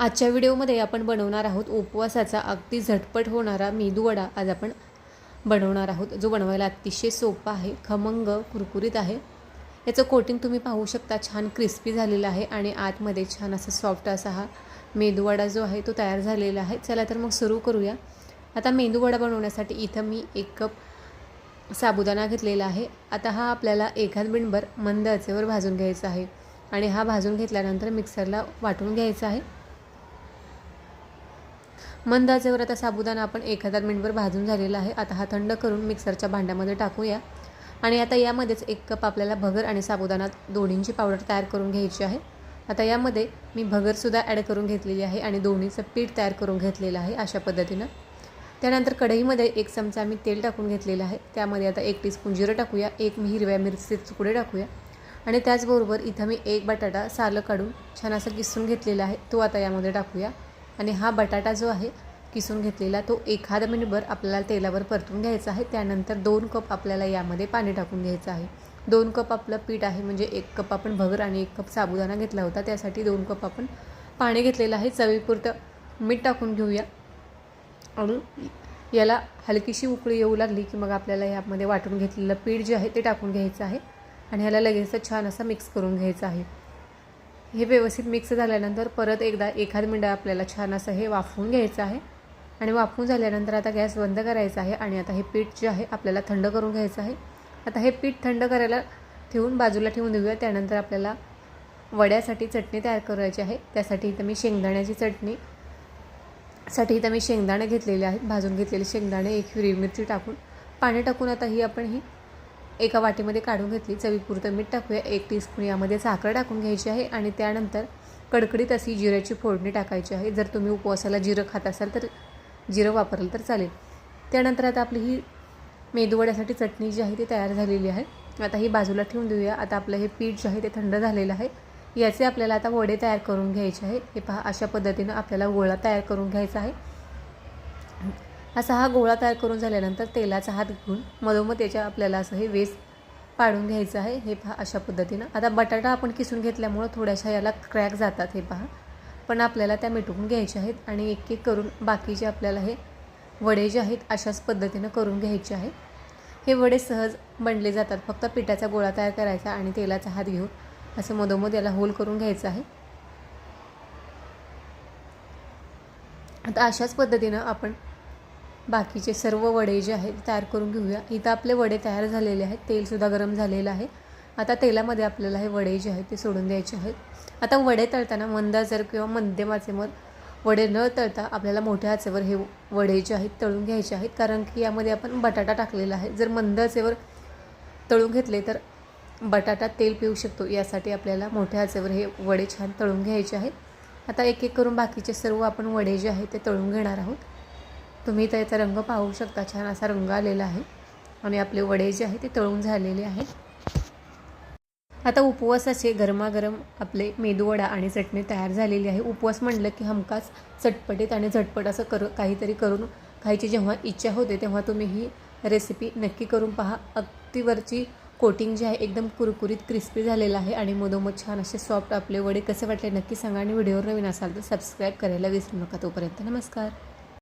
आजच्या व्हिडिओमध्ये आपण बनवणार आहोत उपवासाचा अगदी झटपट होणारा मेदूवडा आज आपण बनवणार आहोत जो बनवायला अतिशय सोपा आहे खमंग कुरकुरीत आहे. याचं कोटिंग तुम्ही पाहू शकता छान क्रिस्पी झालेलं आहे आणि आतमध्ये छान असा सॉफ्ट असा हा मेदूवडा जो आहे तो तयार झालेला आहे. चला तर मग सुरू करूया. आता मेंदूवडा बनवण्यासाठी इथं मी एक कप साबुदाणा घेतलेला आहे. आता हा आपल्याला एखाद मिनभर मंद आचेवर भाजून घ्यायचा आहे आणि हा भाजून घेतल्यानंतर मिक्सरला वाटून घ्यायचा आहे. मंद आचेवर आता साबुदाणा आपण हजार मिनिटभर भाजून झालेला आहे. आता हा थंड करून मिक्सरच्या भांड्यामध्ये टाकूया. आणि आता यामध्येच एक कप आपल्याला भगर आणि साबुदाणा दोन्हींची पावडर तयार करून घ्यायची आहे. आता यामध्ये मी भगरसुद्धा ॲड करून घेतलेली आहे आणि दोन्हीचं पीठ तयार करून घेतलेलं आहे अशा पद्धतीनं. त्यानंतर कढईमध्ये एक चमचा मी तेल टाकून घेतलेलं आहे. त्यामध्ये आता एक टीस्पून जिरं टाकूया एक मी हिरव्या मिरचीचे तुकडे टाकूया. आणि त्याचबरोबर इथं मी एक बटाटा सालं काढून छान असं किसून घेतलेला आहे. तो आता यामध्ये टाकूया. आणि हा बटाटा जो आहे किसून घेतलेला तो एखादा मिनिटभर आपल्याला तेलावर परतून घ्यायचा आहे. त्यानंतर दोन कप आपल्याला यामध्ये पाणी टाकून घ्यायचं आहे. दोन कप आपलं पीठ आहे म्हणजे एक कप आपण भगर आणि एक कप साबुदाणा घेतला होता. त्यासाठी दोन कप आपण पाणी घेतलेलं आहे. चवीपुरतं मीठ टाकून घेऊया. आणि याला हलकीशी उकळी येऊ लागली की मग आपल्याला यामध्ये वाटून घेतलेलं पीठ जे आहे ते टाकून घ्यायचं आहे. आणि ह्याला लगेचच छान असं मिक्स करून घ्यायचं आहे. हे व्यवस्थित मिक्स झाल्यानंतर परत एकदा एखाद मिनटं आपल्याला छान असं हे वाफवून घ्यायचं आहे. आणि वाफवून झाल्यानंतर आता गॅस बंद करायचा आहे आणि आता हे पीठ जे आहे आपल्याला थंड करून घ्यायचं आहे. आता हे पीठ थंड करायला ठेवून बाजूला ठेवून देऊया. त्यानंतर आपल्याला वड्यासाठी चटणी तयार करायची आहे. त्यासाठी इथं मी शेंगदाण्याची चटणी साठी इथं मी शेंगदाणे घेतलेले आहेत. भाजून घेतलेले शेंगदाणे एक हिरवी मिरची टाकून. पाणी टाकून आता ही आपण ही एका वाटीमध्ये काढून घेतली. चवीपुरतं मीठ टाकूया. एक टीस्पून यामध्ये साखर टाकून घ्यायची आहे आणि त्यानंतर कडकडीत अशी जिऱ्याची फोडणी टाकायची आहे. जर तुम्ही उपवासाला जिरं खात असाल तर जिरं वापरलं तर चालेल. त्यानंतर आता आपली ही मेदूवड्यासाठी चटणी जी आहे ती तयार झालेली आहे. आता ही बाजूला ठेवून देऊया. आता आपलं हे पीठ जे आहे ते थंड झालेलं आहे. याचे आपल्याला आता वडे तयार करून घ्यायचे आहे. हे पहा अशा पद्धतीनं आपल्याला गोळा तयार करून घ्यायचा आहे. असा हा गोळा तयार करून झाल्यानंतर तेलाचा हात घेऊन मधोमध त्याच्या आपल्याला असं हे वेस पाडून घ्यायचं आहे. हे पहा अशा पद्धतीनं. आता बटाटा आपण किसून घेतल्यामुळं थोड्याशा याला क्रॅक जातात हे पहा. पण आपल्याला त्या मिटवून घ्यायच्या आहेत आणि एक एक करून बाकीचे आपल्याला हे वडे जे आहेत अशाच पद्धतीनं करून घ्यायचे आहे. हे वडे सहज बनले जातात. फक्त पिठाचा गोळा तयार करायचा आणि तेलाचा हात घेऊन असं मधोमध याला होल करून घ्यायचं आहे. आता अशाच पद्धतीनं आपण बाकीचे सर्व वडे जे आहेत तयार करून घेऊया. इथं आपले वडे तयार झालेले आहेत. तेलसुद्धा गरम झालेलं आहे. आता तेलामध्ये आपल्याला हे वडे जे आहेत ते सोडून द्यायचे आहेत. आता वडे तळताना मंद आचेवर किंवा मध्यम आचेवर वडे न तळता आपल्याला मोठ्या आचेवर हे वडे जे आहेत तळून घ्यायचे आहेत. कारण की यामध्ये आपण बटाटा टाकलेला आहे. जर मंद आचेवर तळून घेतले तर बटाटा तेल पिऊ शकतो. यासाठी आपल्याला मोठ्या आचेवर हे वडे छान तळून घ्यायचे आहेत. आता एक एक करून बाकीचे सर्व आपण वडे जे आहेत ते तळून घेणार आहोत. तुम्ही त्याचा रंग पाहू शकता छान असा रंग आलेला आहे. आणि आपले वडे जे आहे ते तळून झालेले आहेत. आता उपवासाचे गरमागरम आपले मेदूवडा आणि चटणी तयार झालेली आहे. उपवास म्हणलं की हमखास चटपटीत आणि झटपट असं कर काहीतरी करून खायची जेव्हा इच्छा होते तेव्हा तुम्ही ही रेसिपी नक्की करून पहा. अगदीवरची कोटिंग जी आहे एकदम कुरकुरीत क्रिस्पी झालेलं आहे. आणि मधोमध छान असे सॉफ्ट आपले वडे कसे वाटले नक्की सांगा. आणि व्हिडिओवर नवीन असाल तर सबस्क्राईब करायला विसरू नका तोपर्यंत. नमस्कार.